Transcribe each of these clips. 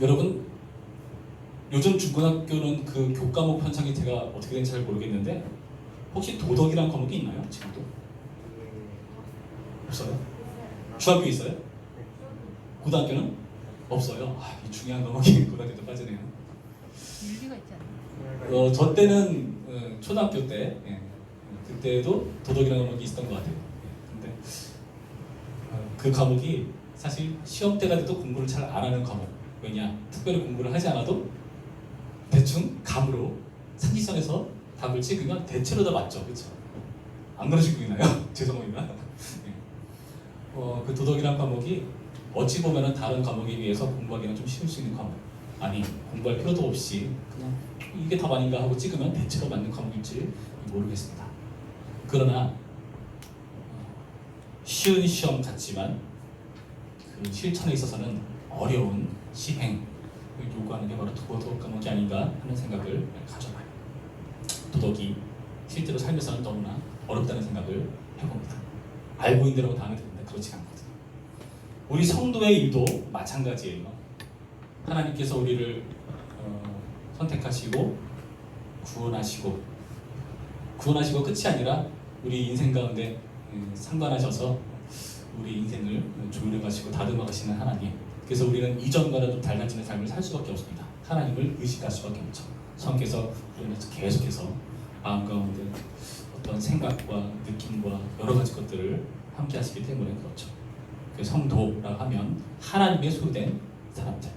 여러분 요즘 중고등학교는 그 교과목 편성이 제가 어떻게 되는지 잘 모르겠는데 혹시 도덕이란 과목이 있나요? 지금도? 없어요? 중학교 있어요? 고등학교는? 없어요. 아, 이 중요한 과목이 고등학교 때 빠지네요. 윤리가 않나요? 어, 저 때는 어, 초등학교 때 예, 그때도 도덕이라는 과목이 있었던 것 같아요. 예, 근데 어, 그 과목이 사실 시험 때가 돼도 공부를 잘 안 하는 과목. 왜냐? 특별히 공부를 하지 않아도 대충 감으로 상식선에서 답을 찍으면 대체로 다 맞죠, 그렇죠? 안 그러실 분이나요? 죄송합니다. 예. 어, 그 도덕이란 과목이 어찌 보면은 다른 과목에 비해서 공부하기는 좀 쉬울 수 있는 과목. 아니 공부할 필요도 없이 그냥 이게 답 아닌가 하고 찍으면 대체로 맞는 과목일지 모르겠습니다. 그러나 어, 쉬운 시험 같지만 그 실천에 있어서는 어려운 시행을 요구하는 게 바로 도덕 과목이 아닌가 하는 생각을 가져봐요. 도덕이 실제로 삶에서는 너무나 어렵다는 생각을 해봅니다. 알고 있는 대로 다 하면 되는데 그렇지 않거든요. 우리 성도의 일도 마찬가지예요. 하나님께서 우리를 어, 선택하시고 구원하시고 구원하시고 끝이 아니라 우리 인생 가운데 음, 상관하셔서 우리 인생을 조율해 가시고 다듬어 가시는 하나님. 그래서 우리는 이전과는 좀 달라지는 삶을 살 수밖에 없습니다. 하나님을 의식할 수밖에 없죠. 성께서 우리는 계속해서 마음 가운데 어떤 생각과 느낌과 여러 가지 것들을 함께 하시기 때문에 그렇죠. 그 성도라 하면 하나님의 소유된 사람들.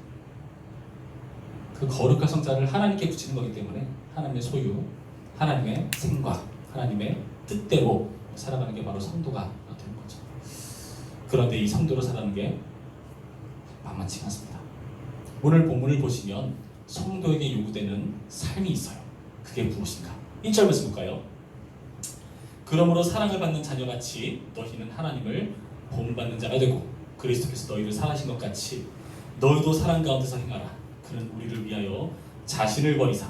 그 거룩한 성자를 하나님께 붙이는 거기 때문에 하나님의 소유, 하나님의 생각, 하나님의 뜻대로 살아가는 게 바로 성도가 되는 거죠. 그런데 이 성도로 살아가는 게 만만치 않습니다. 오늘 본문을 보시면 성도에게 요구되는 삶이 있어요. 그게 무엇인가? 1절 말씀 볼까요? 그러므로 사랑을 받는 자녀같이 너희는 하나님을 본받는 자가 되고 그리스도께서 너희를 사랑하신 것 같이 너희도 사랑 가운데서 행하라. 그는 우리를 위하여 자신을 버리사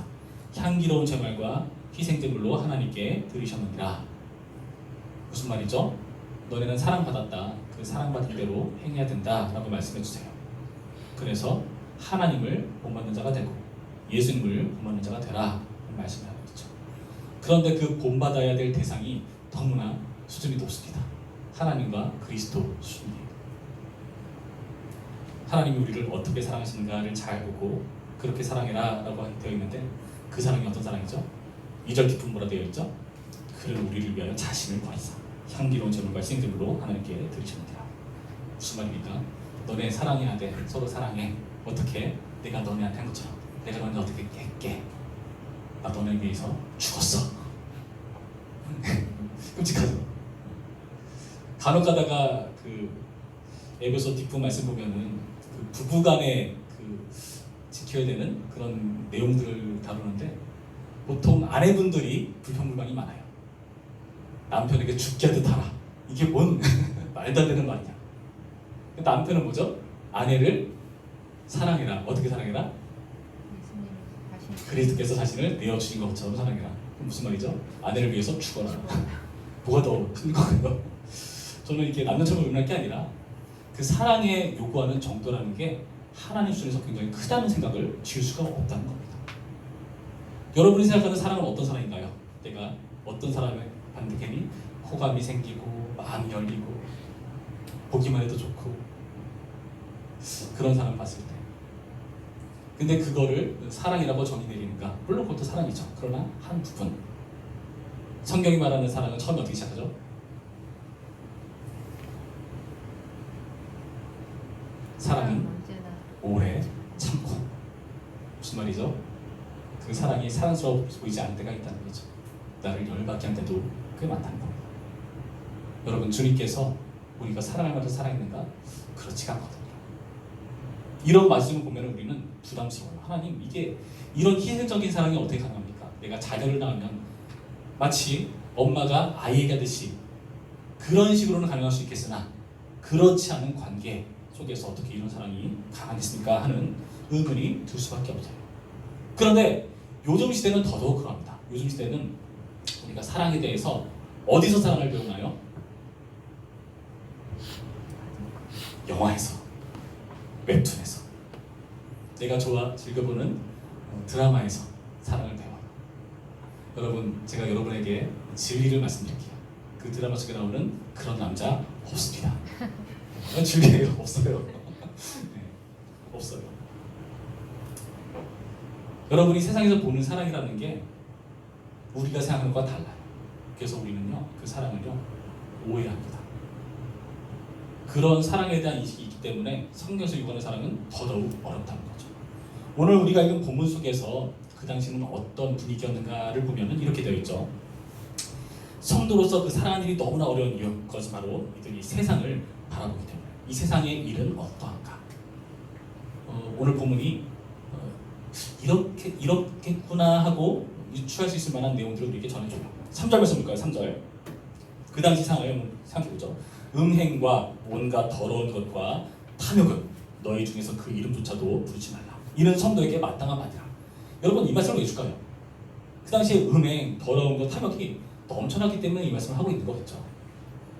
향기로운 제물과 희생제물로 하나님께 드리셨느니라. 무슨 말이죠? 너네는 사랑받았다. 그 사랑받은 대로 행해야 된다 라고 말씀해 주세요. 그래서 하나님을 본받는 자가 되고 예수님을 본받는 자가 되라 말씀을 하고 있죠. 그런데 그 본받아야 될 대상이 너무나 수준이 높습니다. 하나님과 그리스도 수준이에요. 하나님이 우리를 어떻게 사랑하시는가를 잘 보고 그렇게 사랑해라 라고 되어 있는데 그 사랑이 어떤 사랑이죠? 2절 깊은 뭐라 되어 있죠? 그는 우리를 위하여 자신을 버리사 향기로운 제물과 생제물로 하나님께 드리셨느니라 무슨 말입니까? 너네 사랑해야 돼 서로 사랑해 어떻게? 내가 너네한테 한 것처럼 내가 너네 어떻게 깰게 나 너네 위해서 죽었어 끔찍하죠 간혹 가다가 그 에베소 뒷부 말씀 보면은 그 부부간에 그 지켜야 되는 그런 내용들을 다루는데 보통 아내분들이 불평불만이 많아요. 남편에게 죽게 하듯 하라. 이게 뭔 말도 안 되는 말이냐. 남편은 뭐죠? 아내를 사랑해라. 어떻게 사랑해라? 그리스도께서 자신을 내어주신 것처럼 사랑해라. 무슨 말이죠? 아내를 위해서 죽어라. 뭐가 더큰 거예요? 저는 이렇게 남녀처럼 의논할 게 아니라 그 사랑의 요구하는 정도라는 게 하나님 수준에서 굉장히 크다는 생각을 지울 수가 없다는 겁니다. 여러분이 생각하는 사랑은 어떤 사랑인가요? 내가 어떤 사람을 봤는데 괜히 호감이 생기고 마음이 열리고 보기만 해도 좋고 그런 사람 봤을 때 근데 그거를 사랑이라고 정의 내리는가? 물론 그것도 사랑이죠. 그러나 한 부분 성경이 말하는 사랑은 처음에 어떻게 시작하죠? 사랑은 오래 참고 무슨 말이죠? 그 사랑이 사랑스러워 보이지 않을 때가 있다는 거죠. 나를 열받게 한 때도 꽤 많다는 겁니다. 여러분 주님께서 우리가 사랑할 만큼 사랑했는가? 그렇지가 않거든요. 이런 말씀을 보면 우리는 부담스러워요. 하나님 이게 이런 희생적인 사랑이 어떻게 가능합니까? 내가 자녀를 낳으면 마치 엄마가 아이에게 하듯이 그런 식으로는 가능할 수 있겠으나 그렇지 않은 관계 속에서 어떻게 이런 사랑이 가능했습니까? 하는 의문이 들 수밖에 없어요. 그런데 요즘 시대는 더더욱 그럽니다. 요즘 시대는 우리가 사랑에 대해서 어디서 사랑을 배우나요? 영화에서, 웹툰에서. 내가 좋아 즐겨보는 어, 드라마에서 사랑을 배워요. 여러분 제가 여러분에게 진리를 말씀드릴게요. 그 드라마 속에 나오는 그런 남자 없습니다. 그런 진리예요 없어요. 네, 없어요. 여러분이 세상에서 보는 사랑이라는 게 우리가 생각하는 것과 달라요. 그래서 우리는요 그 사랑을요 오해합니다. 그런 사랑에 대한 인식이 있기 때문에 성경에서 요구하는 사랑은 더더욱 어렵다는 거죠. 오늘 우리가 읽은 본문 속에서 그 당시는 어떤 분위기였는가를 보면은 이렇게 되어 있죠. 성도로서 그 사랑하는 일이 너무나 어려운 그것은 바로 이들이 세상을 바라보기 때문에 이 세상의 일은 어떠한가. 어, 오늘 본문이 어, 이렇게 이렇겠구나 하고 유추할 수 있을 만한 내용들을 우리에게 전해줘요. 3절 말씀 볼까요? 3절. 그 당시 상황을 생각해보죠. 음행과 온갖 더러운 것과 탐욕은 너희 중에서 그 이름조차도 부르지 말라. 이는 성도에게 마땅한 말이라. 여러분 이 말씀을 왜 줄까요? 그 당시에 음행, 더러운 것, 탐욕이 넘쳐나기 때문에 이 말씀을 하고 있는 거겠죠.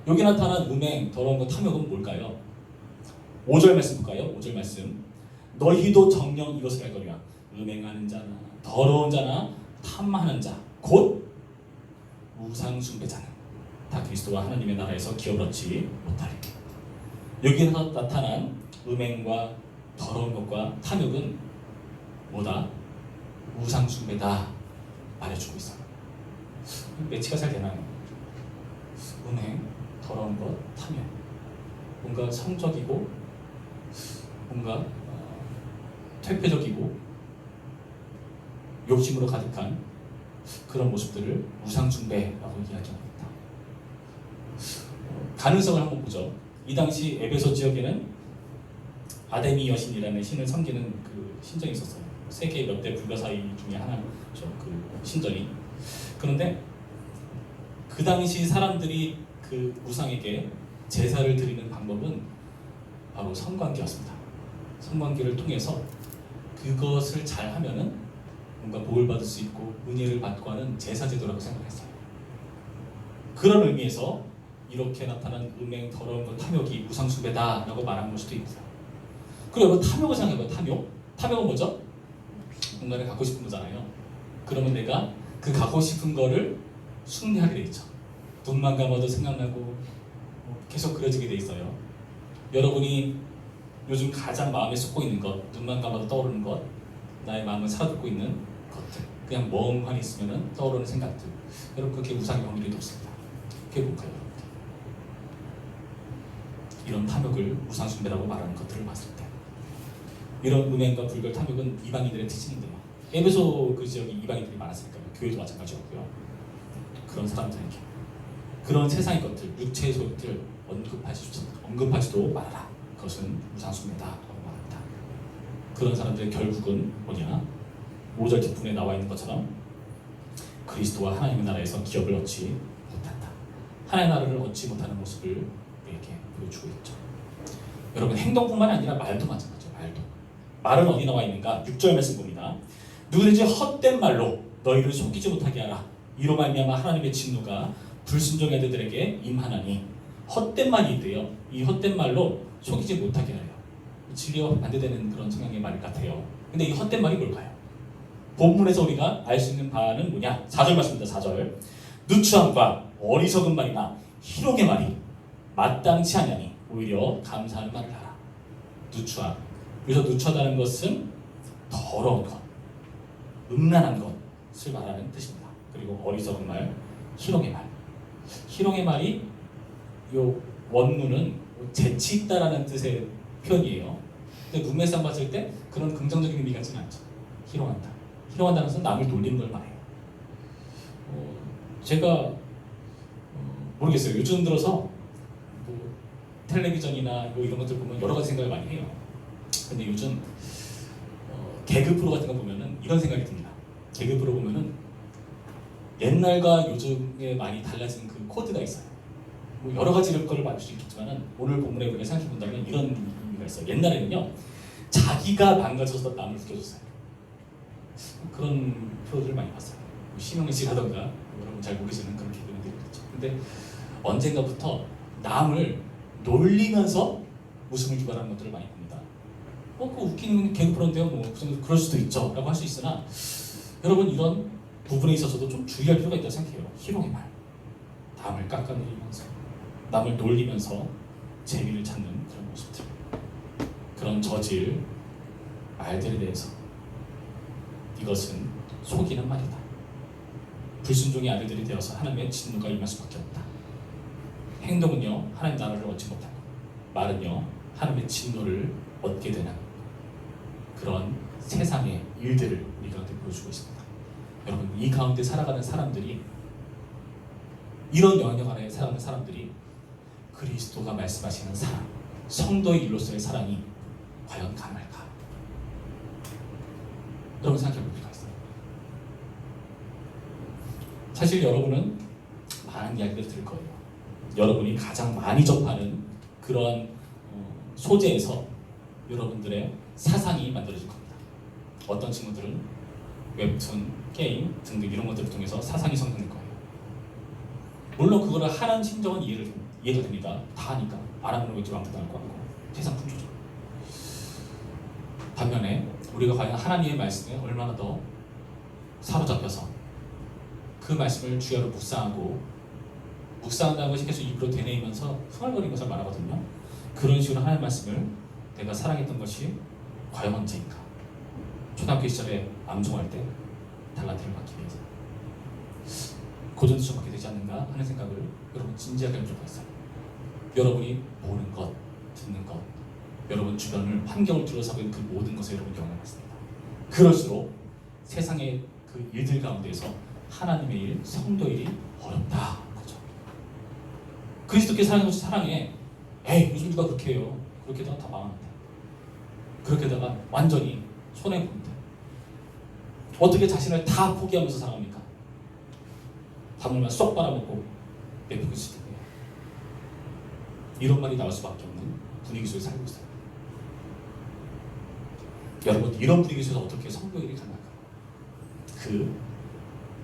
여기 나타난 음행, 더러운 것, 탐욕은 뭘까요? 5절 말씀 볼까요? 5절 말씀. 너희도 정령 이것을 알 거니와 음행하는 자나 더러운 자나 탐하는 자, 곧 우상 숭배자는 다 그리스도와 하나님의 나라에서 얻지 못하리. 여기서 나타난 음행과 더러운 것과 탐욕은 뭐다? 우상 숭배다 말해주고 있어요. 매치가 잘 되나요? 음행, 더러운 것, 탐욕. 뭔가 성적이고 뭔가 어, 퇴폐적이고 욕심으로 가득한 그런 모습들을 우상숭배라고 이야기합니다. 어, 가능성을 한번 보죠. 이 당시 에베소 지역에는 아데미 여신이라는 신을 섬기는 그 신전이 있었어요. 세계 몇 대 불가사의 중에 하나죠. 그 신전이. 그런데 그 당시 사람들이 그 우상에게 제사를 드리는 방법은 바로 성관계였습니다. 성관계를 통해서 그것을 잘 하면은 뭔가 복을 받을 수 있고 은혜를 받고 하는 제사 제도라고 생각했어요. 그런 의미에서 이렇게 나타난 음행, 더러운 것, 탐욕이 우상숭배다라고 말한 걸 수도 있고요. 그리고 탐욕을 생각해봐요. 탐욕. 탐욕은 뭐죠? 뭔가를 갖고 싶은 거잖아요. 그러면 내가 그 갖고 싶은 거를 숭배하게 돼 있죠. 눈만 감아도 생각나고 뭐 계속 그려지게 돼 있어요. 여러분이 요즘 가장 마음에 쏟고 있는 것, 눈만 감아도 떠오르는 것, 나의 마음을 사로잡고 있는 것들, 그냥 멍하니 있으면 떠오르는 생각들. 여러분 그게 우상의 확률이 높습니다. 그게 뭘까요? 이런 탐욕을 우상숭배라고 말하는 것들을 봤을 때 이런 음행과 불결 탐욕은 이방인들의 특징인데요. 에베소 그 지역이 이방인들이 많았으니까요. 교회도 마찬가지였고요. 그런 사람들에게 그런 세상의 것들, 육체의 소욕들 언급하지 언급하지도 말아라. 그것은 우상숭배다라고 말합니다. 그런 사람들의 결국은 뭐냐? 5절 뒷부분에 나와 있는 것처럼 그리스도와 하나님의 나라에서 기업을 얻지 못한다. 하나님의 나라를 얻지 못하는 모습을 우리에게 보여주고 있죠. 여러분 행동뿐만 아니라 말도 마찬가지예요. 말은 어디 나와 있는가? 6절 말씀 봅니다. 누구든지 헛된 말로 너희를 속이지 못하게 하라. 이로 말미암아 하나님의 진노가 불순종의 아들들에게 임하나니 헛된 말이 있대요. 이 헛된 말로 속이지 못하게 하래요. 진리와 반대되는 그런 성향의 말 같아요. 근데 이 헛된 말이 뭘까요? 본문에서 우리가 알 수 있는 바는 뭐냐? 4절 말씀입니다. 4절. 누추함과 어리석은 말이나 희롱의 말이 마땅치 않으니 오히려 감사하는 말을 하라. 누추함. 여기서 누추하다는 것은 더러운 것, 음란한 것을 말하는 뜻입니다. 그리고 어리석은 말, 희롱의 말. 희롱의 말이 요 원문은 재치 있다라는 뜻의 표현이에요. 근데 문맥상 봤을 때 그런 긍정적인 의미 같지는 않죠. 희롱한다. 희롱한다는 것은 남을 놀리는 걸 말해요. 어, 제가 어, 모르겠어요. 요즘 들어서 뭐 텔레비전이나 뭐 이런 것들 보면 여러 가지 생각을 많이 해요. 근데 요즘 어, 개그 프로 같은 거 보면은 이런 생각이 듭니다. 개그 프로 보면은 옛날과 요즘에 많이 달라진 그 코드가 있어요. 뭐 여러 가지 거를 만들 수 있겠지만은 오늘 본문에 우리가 생각해 본다면 이런 의미가 있어요. 옛날에는요 자기가 망가져서 남을 웃겨줬어요. 그런 프로들을 많이 봤어요. 뭐 심영래 씨라던가 여러분 잘 모르시는 그런 개그맨들이 그렇죠. 근데 언젠가부터 남을 놀리면서 웃음을 유발하는 것들을 많이 봅니다. 어, 그 웃기는 개그 프로인데요. 뭐 그럴 수도 있죠. 라고 할 수 있으나 여러분 이런 부분에 있어서도 좀 주의할 필요가 있다고 생각해요. 희롱의 말. 남을 깎아내리면서 남을 놀리면서 재미를 찾는 그런 모습들. 그런 저질 말들에 대해서 이것은 속이는 말이다. 불순종의 아들들이 되어서 하나님의 진노가 임할 수밖에 없다. 행동은요 하나님 나라를 얻지 못하고 말은요 하나님의 진노를 얻게 되는 그런 세상의 일들을 우리 가운데 보여주고 있습니다. 여러분 이 가운데 살아가는 사람들이 이런 영향력 아래 살아가는 사람들이 그리스도가 말씀하시는 사랑, 성도의 일로서의 사랑이 과연 가능할까? 여러분 생각해 볼 필요가. 사실 여러분은 많은 이야기를 들을 거예요. 여러분이 가장 많이 접하는 그런 어, 소재에서 여러분들의 사상이 만들어질 겁니다. 어떤 친구들은 웹툰, 게임 등등 이런 것들을 통해서 사상이 성장될 거예요. 물론 그거를 하는 심정은 이해를 이해가 됩니다. 다 하니까 안 하면 왠지 왕따 당할 것 같고 세상 풍조죠. 반면에 우리가 과연 하나님의 말씀에 얼마나 더 사로잡혀서 그 말씀을 주야로 묵상하고 묵상한다는 것이 계속 입으로 되뇌이면서 흥얼거리는 것을 말하거든요. 그런 식으로 하나님 말씀을 내가 사랑했던 것이 과연 언제인가? 초등학교 시절에 암송할 때 달란트를 받기 위해서 고전수업 받게 되지 않는가 하는 생각을 여러분 진지하게 할 필요가 있어요. 여러분이 보는 것, 듣는 것, 여러분 주변을 환경을 둘러싸고 있는 그 모든 것에 여러분 받습니다. 그럴수록 세상의 그 일들 가운데서 하나님의 일, 성도의 일이 어렵다. 그죠? 그리스도께 것이 사랑해. 에이, 요즘 누가 그렇게 해요? 그렇게 다가 다 망하는데. 그렇게다가 완전히 손해 보는데. 어떻게 자신을 다 포기하면서 살아갑니까? 밥물만 쏙 빨아먹고 있을 텐데. 이런 말이 나올 수밖에 없는 분위기 속에 살고 있어요. 여러분 이런 분위기 속에서 어떻게 일이 가능할까? 그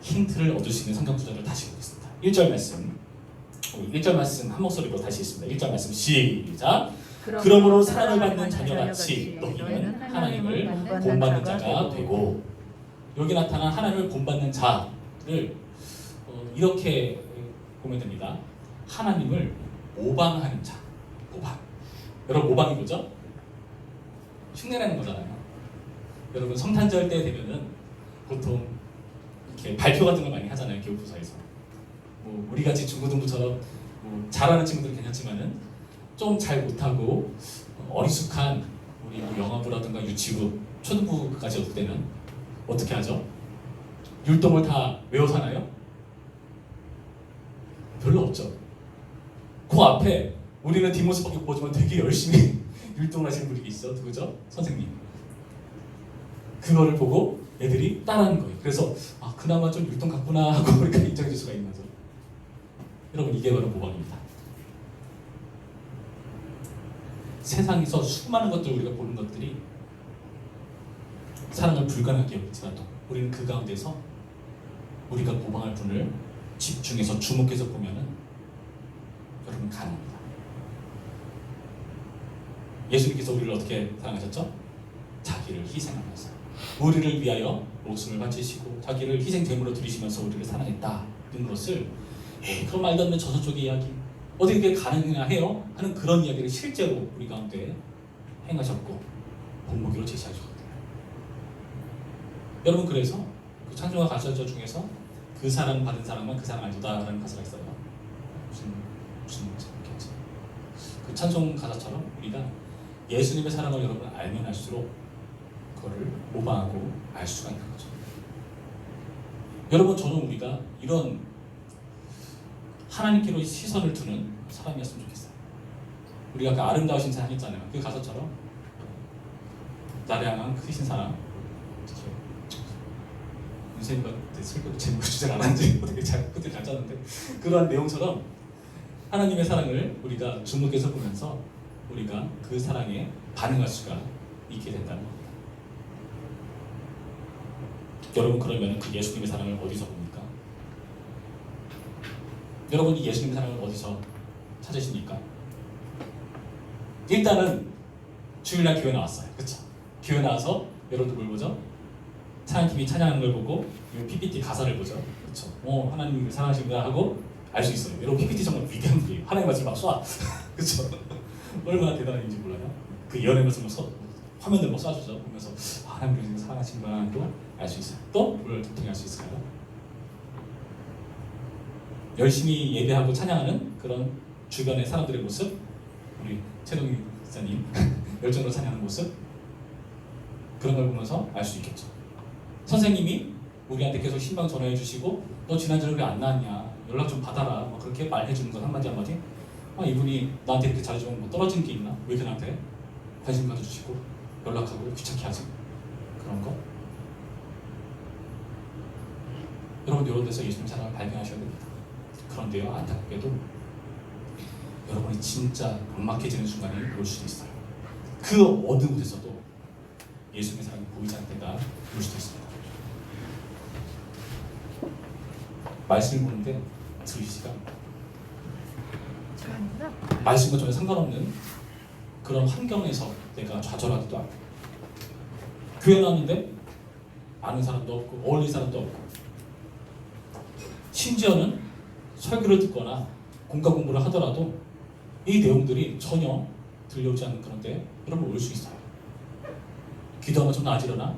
힌트를 얻을 수 있는 성경 구절을 다시 보겠습니다. 1절 말씀. 우리 1절 말씀 한 목소리로 다시 있습니다. 1절 말씀 시작. 그러므로 사랑을 받는 자녀같이 너희는 하나님을 본받는 자가 되고 여기 나타난 하나님을 본받는 자를 어, 이렇게 보면 됩니다. 하나님을 모방하는 자, 모방. 여러분 모방이 뭐죠? 흉내내는 거잖아요. 여러분 성탄절 때 되면은 보통 이렇게 발표 같은 걸 많이 하잖아요 교육부서에서. 뭐 우리 같이 중고등부처럼 뭐 잘하는 친구들 은 괜찮지만은 좀 잘 못하고 어리숙한 우리 뭐 영어부라든가 유치부, 초등부까지 올 때는 어떻게 하죠? 율동을 다 외워서 하나요? 별로 없죠. 그 앞에 우리는 뒷모습밖에 못 보지만 되게 열심히 율동을 하시는 분이 있어. 누구죠? 선생님. 그거를 보고 애들이 따라하는 거예요. 그래서 아 그나마 좀 율동 같구나 하고 우리가 인정해 줄 수가 있는 거죠. 여러분 이게 바로 모방입니다. 세상에서 수많은 것들 우리가 보는 것들이 사랑을 불가능하게 여길지라도 우리는 그 가운데서 우리가 모방할 분을 집중해서 주목해서 보면은 여러분 가능합니다. 예수님께서 우리를 어떻게 사랑하셨죠? 자기를 희생하면서 우리를 위하여 목숨을 바치시고 자기를 희생제물로 드리시면서 우리를 사랑했다는 것을 그런 말도 안 되는 저서 쪽의 이야기 어떻게 그게 가능하냐 해요? 하는 그런 이야기를 실제로 우리 가운데 행하셨고 본보기로 제시하셨거든요. 여러분 그래서 그 창조가 가설자 중에서 그 사랑 받은 사랑만 그 사랑 알도다라는 가사가 있어요. 무슨 무슨 뭐지? 그 찬송 가사처럼 우리가 예수님의 사랑을 여러분 알면 알수록 그거를 모방하고 알 수가 있는 거죠. 여러분 저는 우리가 이런 하나님께로 시선을 두는 사람이었으면 좋겠어요. 우리가 그 아름다우신 사랑 했잖아요. 그 가사처럼 나를 향한 크신 사랑. 윤세님과 슬프게 제목 주제를 안 한지 어떻게 잘 그때 잘 짰는데 그러한 내용처럼 하나님의 사랑을 우리가 주목해서 보면서 우리가 그 사랑에 반응할 수가 있게 된다는 겁니다. 여러분 그러면 그 예수님의 사랑을 어디서? 여러분이 예수님의 사랑을 어디서 찾으십니까? 일단은 주일날 교회 나왔어요. 그렇죠? 교회 나와서 여러분들 뭘 보죠? 찬양팀이 찬양하는 걸 보고 이 PPT 가사를 보죠. 그렇죠. 어 하나님이 사랑하신다 하고 알 수 있어요. 여러분 PPT 정말 위대한 분이에요. 하나님 말씀 막 쏴. 그렇죠. 얼마나 대단한지 몰라요. 그 예언의 말씀을 써 화면을 막 쏴주죠. 보면서 아, 하나님 우리를 사랑하신구나도 알수 있어요. 또뭘 통해 알수 있을까요? 열심히 예배하고 찬양하는 그런 주변의 사람들의 모습, 우리 최동희 목사님 열정으로 찬양하는 모습 그런 걸 보면서 알 수 있겠죠. 선생님이 우리한테 계속 신방 전화해 주시고 너 지난주에 왜 안 나왔냐? 연락 좀 받아라. 막 그렇게 말해 주는 것 한마디 한마디 아 이분이 나한테 이렇게 잘해주면 뭐 떨어진 게 있나? 왜 나한테 관심 가져주시고 연락하고 귀찮게 하지? 그런 거. 여러분 이런 데서 예수님 사랑을 발견하셔야 됩니다 그런데요 안타깝게도 여러분이 진짜 막막해지는 순간이 올 수도 있어요. 그 어느 곳에서도 예수님의 사랑이 보이지 않을 때가 올 수도 있습니다. 말씀을 보는데 들으시지가. 말씀과 전혀 상관없는 그런 환경에서 내가 좌절하기도 하고 교회 나왔는데 아는 사람도 없고 어울릴 사람도 없고 심지어는 설교를 듣거나 공과 공부를 하더라도 이 내용들이 전혀 들려오지 않는 그런데 여러분 올 수 있어요. 기도하면 좀 나아지려나?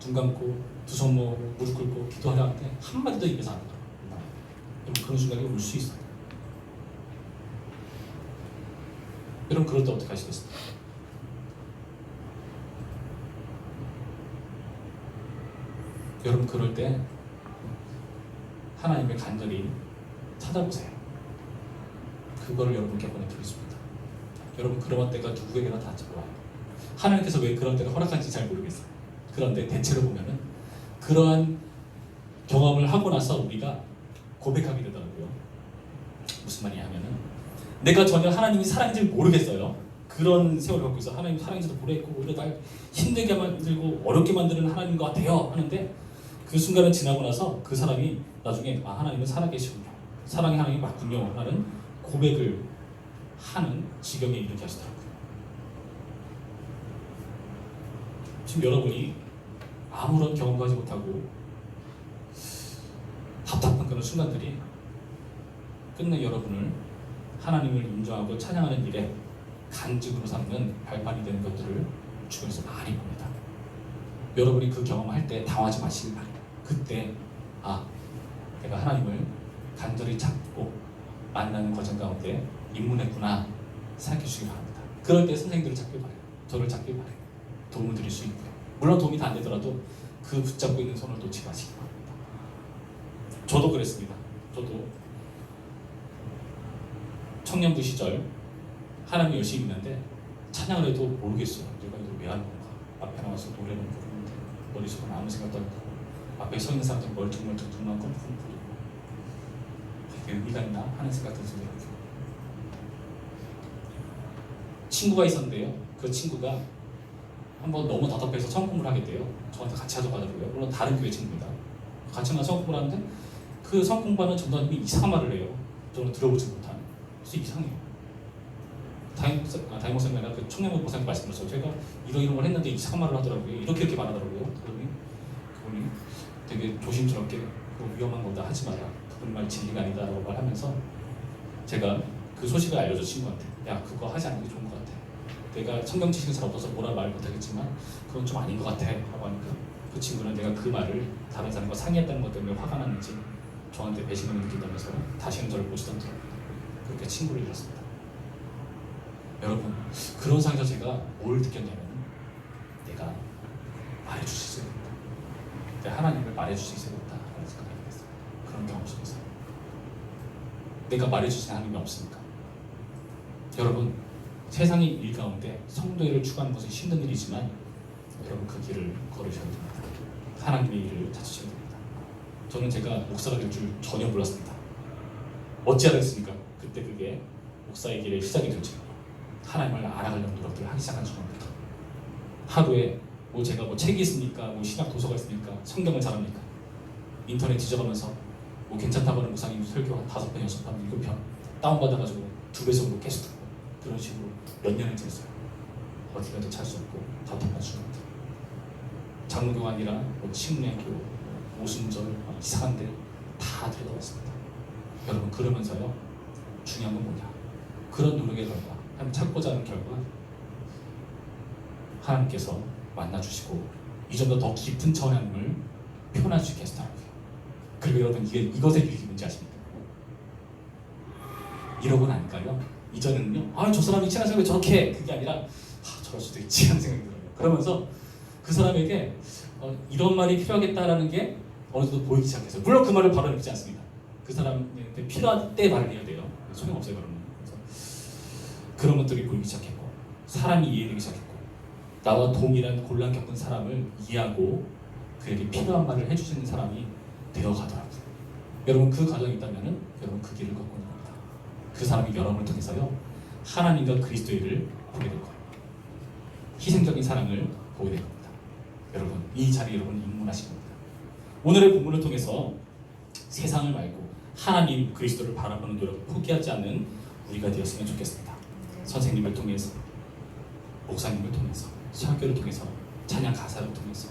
눈 감고 두 손 모으고 무릎 꿇고 기도하려 하는데 한마디도 입에서 안 나와요. 여러분 그런 순간이 올 수 있어요. 여러분 그럴 때 어떻게 하시겠습니까? 여러분 그럴 때 하나님의 간절히 찾아보세요. 그거를 여러분께 보내드리겠습니다. 여러분 그런 때가 누구에게나 다 와요. 하나님께서 왜 그런 때가 허락한지 잘 모르겠어요. 그런데 대체로 보면은 그러한 경험을 하고 나서 우리가 고백하게 되더라고요. 무슨 말이냐 하면은 내가 전혀 하나님이 사랑인지 모르겠어요. 그런 세월을 갖고 있어 하나님 사랑인지도 모르겠고 오히려 날 힘들게 만들고 어렵게 만드는 하나님 것 같아요 하는데 그 순간을 지나고 나서 그 사람이 나중에 아 하나님은 살아계시군요 사랑의 하나님이 맞군요 라는 고백을 하는 지경에 이르게 하시더라고요 지금 여러분이 아무런 경험도 하지 못하고 답답한 그런 순간들이 끝내 여러분을 하나님을 인정하고 찬양하는 일에 간증으로 삼는 발판이 되는 것들을 주변에서 많이 봅니다. 여러분이 그 경험할 때 당하지 마시길 바래요. 그때 아 내가 하나님을 간절히 찾고 만나는 과정 가운데 입문했구나 생각해 주시기 바랍니다. 그럴 때 선생님들을 찾길 바래요. 저를 찾길 바래요. 도움을 드릴 수 있고요. 물론 도움이 다 안 되더라도 그 붙잡고 있는 손을 놓지 마시기 바랍니다. 저도 그랬습니다. 저도 청년부 시절 하나님 열심히 있는데 찬양을 해도 모르겠어요. 내가 이걸 왜 하는 건가? 앞에 나와서 노래는 부르는데 머릿속은 아무 생각도 안 들고 앞에 서 있는 사람들 멀뚱멀뚱 눈만 부리고 이게 의미가 있나 하는 생각도 들더라고요. 친구가 있었는데요. 그 친구가 한번 너무 답답해서 성공을 하게 돼요. 저한테 같이 하자고 하더라고요. 물론 다른 교회 친구입니다. 같이 나 성공을 하는데 그 성공반은 전도사님이 이상한 말을 해요. 저는 들어보지 못한. 그래서 이상해요. 다임 목사, 아, 그 청년부 목사님 말씀하셨어요. 제가 이런 이런 걸 했는데 이상한 말을 하더라고요. 이렇게 이렇게 말하더라고요. 그러니 그분이 되게 조심스럽게 그거 위험한 거다 하지 마라. 그분 말 진리가 아니다라고 말하면서 제가 그 소식을 알려줘 친구한테. 야 그거 하지 않는 게 좋은 것 같아. 내가 성경 지식은 잘 없어서 뭐라 말 못하겠지만 그건 좀 아닌 것 같아. 라고 하니까 그 친구는 내가 그 말을 다른 사람과 상의했다는 것 때문에 화가 났는지 저한테 배신을 느낀다면서 다시는 저를 보지도 않더라고요. 그렇게 친구를 잃었습니다. 여러분 그런 상황에서 제가 뭘 느꼈냐면 내가 있 내가 하나님을 있어야 된다라는 생각이 들었어요. 그런 경험 속에서 내가 말해주신 하나님이 없으니까 여러분 세상의 일 가운데 성도를 추구하는 것은 힘든 일이지만 여러분 그 길을 걸으셔야 됩니다. 하나님의 일을 찾으셔야 됩니다. 저는 제가 목사가 될 줄 전혀 몰랐습니다. 어찌 알았습니까? 그때 그게 목사의 길의 시작이 될지 하나님을 알아가려는 노력들을 하기 시작한 순간부터 하루에 뭐 제가 뭐 책이 있습니까? 뭐 신학 도서가 있습니까? 성경을 잘합니까? 인터넷 뒤져가면서 뭐 괜찮다고 하는 무상인 설교 한 다섯 편, 여섯 편, 일곱 편 다운받아가지고 두 배속으로 계속 듣고 그런 식으로 몇 년을 지냈어요. 어디 가도 찰 수 없고 답답한 순간들 장로교가 아니라 뭐 침례교, 오순절, 어, 이상한 데다 들어갔습니다. 여러분 그러면서요 중요한 건 뭐냐? 그런 노력의 결과, 하나님 찾고자 하는 결과 하나님께서 만나 주시고 이전보다 더 깊은 차원의 하나님을 표현할 수 있게 하시더라고요. 그리고 여러분 이게 이것의 유익이 뭔지 아십니까? 이러고는 아닐까요? 이전에는요, 아 저 사람이 친한 사람이 저렇게 그게 아니라 아, 저럴 수도 있지 하는 생각이 들어요. 그러면서 그 사람에게 어, 이런 말이 필요하겠다라는 게 어느 정도 보이기 시작했어요. 물론 그 말을 바로 읽지 않습니다. 그 사람한테 필요할 때 말을 해야 돼요. 소용없어요 그러면. 그래서 그런 것들이 보이기 시작했고 사람이 이해되기 시작했고 나와 동일한 곤란 겪은 사람을 이해하고 그에게 필요한 말을 해주시는 사람이 되어가더라고요. 여러분 그 과정이 있다면은 여러분 그 길을 걷고 있는 겁니다. 그 사람이 여러분을 통해서요 하나님과 그리스도의 일을 보게 될 거예요. 희생적인 사랑을 보게 될 겁니다. 여러분 이 자리에 여러분 입문하신 겁니다. 오늘의 본문을 통해서 세상을 말고 하나님 그리스도를 바라보는 노력을 포기하지 않는 우리가 되었으면 좋겠습니다. 선생님을 통해서 목사님을 통해서 설교를 통해서 찬양 가사를 통해서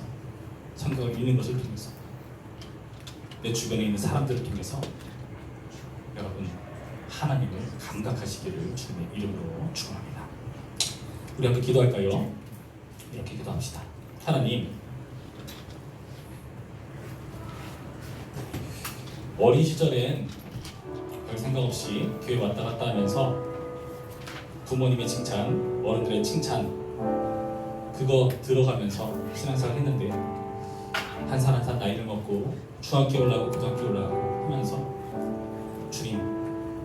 성경을 읽는 것을 통해서 내 주변에 있는 사람들을 통해서 여러분 하나님을 감각하시기를 주님의 이름으로 축원합니다. 우리 한번 기도할까요? 이렇게 기도합시다. 하나님 어린 시절엔 별 생각 없이 교회 왔다 갔다 하면서 부모님의 칭찬, 어른들의 칭찬 그거 들어가면서 신앙생활 했는데 한 살 한 살 나이를 먹고 중학교 올라가고 고등학교 올라가고 하면서 주님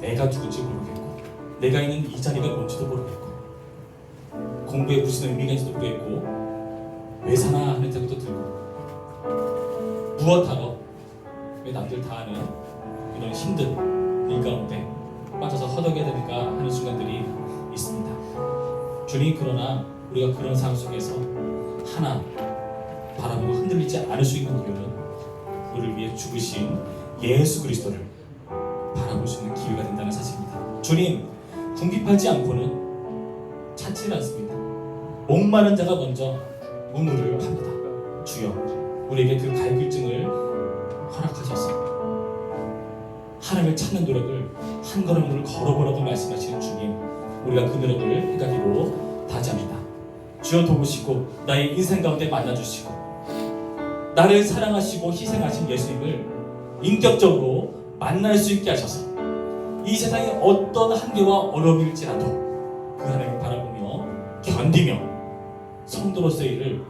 내가 누군지 모르겠고 내가 있는 이 자리가 뭔지도 모르겠고 공부에 무슨 의미가 있는지도 모르겠고 왜 사나 하는 생각도 들고 무엇하러 왜 남들 다 하는 이런 힘든 일 가운데 빠져서 허덕여야 되니까 하는 순간들이 있습니다. 주님 그러나 우리가 그런 상황 속에서 하나 바라보고 흔들리지 않을 수 있는 이유는 우리를 위해 죽으신 예수 그리스도를 바라볼 수 있는 기회가 된다는 사실입니다. 주님 궁핍하지 않고는 찾지 않습니다. 목마른 자가 먼저 문물을 합니다. 주여 우리에게 그 갈길증을 허락하셨습니다. 하나님을 찾는 노력을 한 걸음을 걸어보라고 말씀하시는 주님 우리가 그 노력을 해가기로 다짐합니다. 주여 도우시고 나의 인생 가운데 만나주시고 나를 사랑하시고 희생하신 예수님을 인격적으로 만날 수 있게 하셔서 이 세상의 어떤 한계와 어려움일지라도 그 하나님을 바라보며 견디며 성도로서의 일을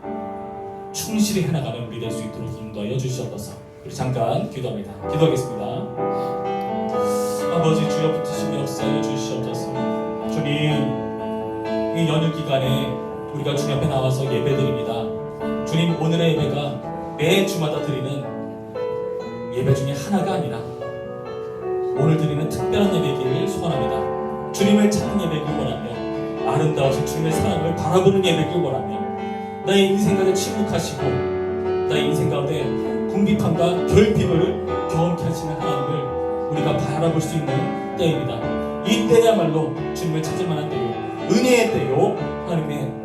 충실히 해나가는 될수 있도록 인도하여 주시옵소서. 우리 잠깐 기도합니다. 기도하겠습니다. 아버지 주여 붙으시고 역사해 주시옵소서. 주님 이 연휴 기간에 우리가 주님 앞에 나와서 예배드립니다 주님 오늘의 예배가 매 주마다 드리는 예배 중에 하나가 아니라 오늘 드리는 특별한 예배기를 소원합니다. 주님을 찾는 예배길 원하며 아름다우신 주님의 사랑을 바라보는 예배길 원하며 나의 인생 가운데 침묵하시고 나의 인생 가운데 궁핍함과 결핍을 경험케 하시는 하나님을 우리가 바라볼 수 있는 때입니다. 이 때야말로 주님을 찾을 만한 때요 은혜의 때요 하나님의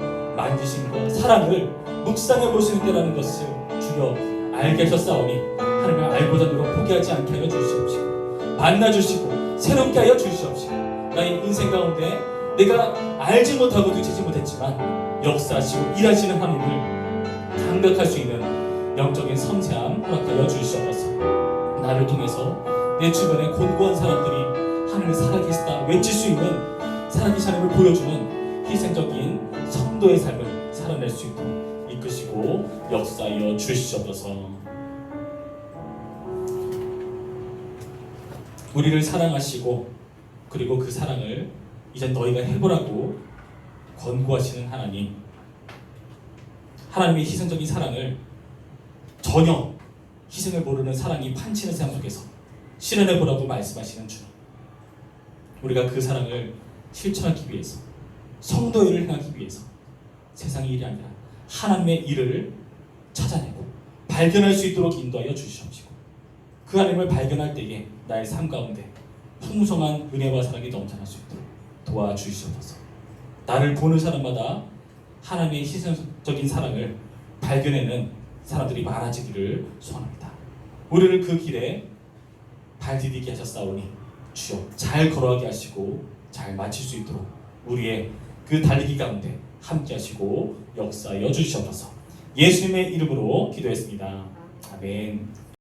사랑을 묵상해 볼수 때라는 것을 주여 알게 하셨사오니 하나님을 알고자 노력 포기하지 않게 하여 주시옵시고 만나 주시고 새롭게 하여 주시옵시고 나의 인생 가운데 내가 알지 못하고 느끼지 못했지만 역사하시고 일하시는 하나님을 감각할 수 있는 영적인 섬세함 허락하여 주시옵소서. 나를 통해서 내 주변에 곤고한 사람들이 하나님을 살아계시다 외칠 수 있는 살아계신 하나님을 보여주는 희생적인 성도의 삶을 살아낼 수 있도록 이끄시고 역사하여 주시옵소서. 우리를 사랑하시고 그리고 그 사랑을 이제 너희가 해보라고 권고하시는 하나님 하나님의 희생적인 사랑을 전혀 희생을 모르는 사랑이 판치는 세상 속에서 실현해 보라고 말씀하시는 주 우리가 그 사랑을 실천하기 위해서 성도의 일을 행하기 위해서 세상의 일이 아니라 하나님의 일을 찾아내고 발견할 수 있도록 인도하여 주시옵시고 그 하나님을 발견할 때에 나의 삶 가운데 풍성한 은혜와 사랑이 넘쳐날 수 있도록 도와주시옵소서. 나를 보는 사람마다 하나님의 희생적인 사랑을 발견해는 사람들이 많아지기를 소원합니다. 우리를 그 길에 발디디게 하셨사오니 주여 잘 걸어가게 하시고 잘 마칠 수 있도록 우리의 그 달리기 가운데 함께 하시고 역사여 주셔서 예수님의 이름으로 기도했습니다. 아멘.